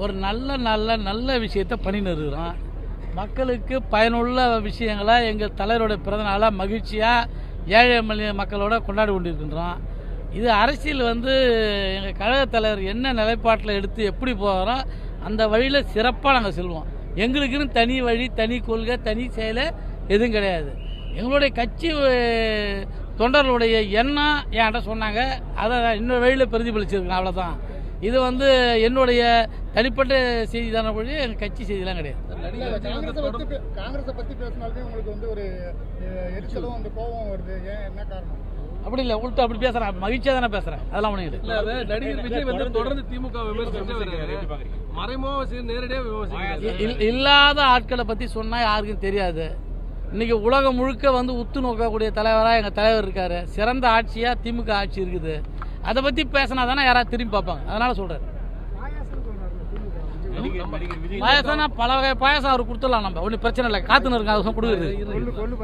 ஒரு நல்ல நல்ல நல்ல விஷயத்தை பண்ணின்னு இருக்கிறோம் மக்களுக்கு பயனுள்ள விஷயங்களை எங்கள் தலைவரோட பிறந்தநாளாக மகிழ்ச்சியாக ஏழை மல்லிய மக்களோட கொண்டாடி கொண்டிருக்கின்றோம். இது அரசியல் வந்து எங்கள் கழக தலைவர் என்ன நிலைப்பாட்டில் எடுத்து எப்படி போகிறோம் அந்த வழியில் சிறப்பாக நாங்கள் செல்வோம். எங்களுக்குன்னு தனி வழி தனி கொள்கை தனி செயலை எதுவும் கிடையாது. எங்களுடைய கட்சி தொண்டர்களுடைய எண்ணம் என்கிட்ட சொன்னாங்க. அதை நான் இன்னொரு வழியில் பிரதிபலிச்சிருக்கேன். அவ்வளோதான் இது வந்து என்னுடைய தனிப்பட்ட செய்தி தானே ஒழிய எங்கள் கட்சி செய்திலாம் கிடையாது. நடிகர் விஜய் வந்து காங்கிரஸை பத்தி தொடர்ந்து பே- காங்கிரஸை பத்தி பேசினாலுமே உங்களுக்கு வந்து ஒரு அஹ், எரிச்சலும் அந்த கோபம் வருது. ஏன் என்ன காரணம்? அப்படி இல்லை உள்ட்டு அப்படி பேசுகிறேன் மகிழ்ச்சியாக தானே பேசுகிறேன் அதெல்லாம் ஒன்றும் இல்ல நடிகர் விஜய் வந்து தொடர்ந்து திமுக மறைமுக நேரடியாக இல்லாத ஆட்களை பற்றி சொன்னால் யாருக்கும் தெரியாது. இன்னைக்கு உலகம் முழுக்க வந்து உத்து நோக்கக்கூடிய தலைவராக எங்கள் தலைவர் இருக்காரு. சிறந்த ஆட்சியாக திமுக ஆட்சி இருக்குது. அதை பற்றி பேசினா தானே யாராவது திரும்பி பார்ப்பாங்க. அதனால சொல்கிறார் பாயசம்னா பல வகை பாயசம் அவர் கொடுத்துடலாம் நம்ம. ஒன்றும் பிரச்சனை இல்லை. காத்துன்னு இருக்காங்க அது கொடுக்குறது கொள்ளு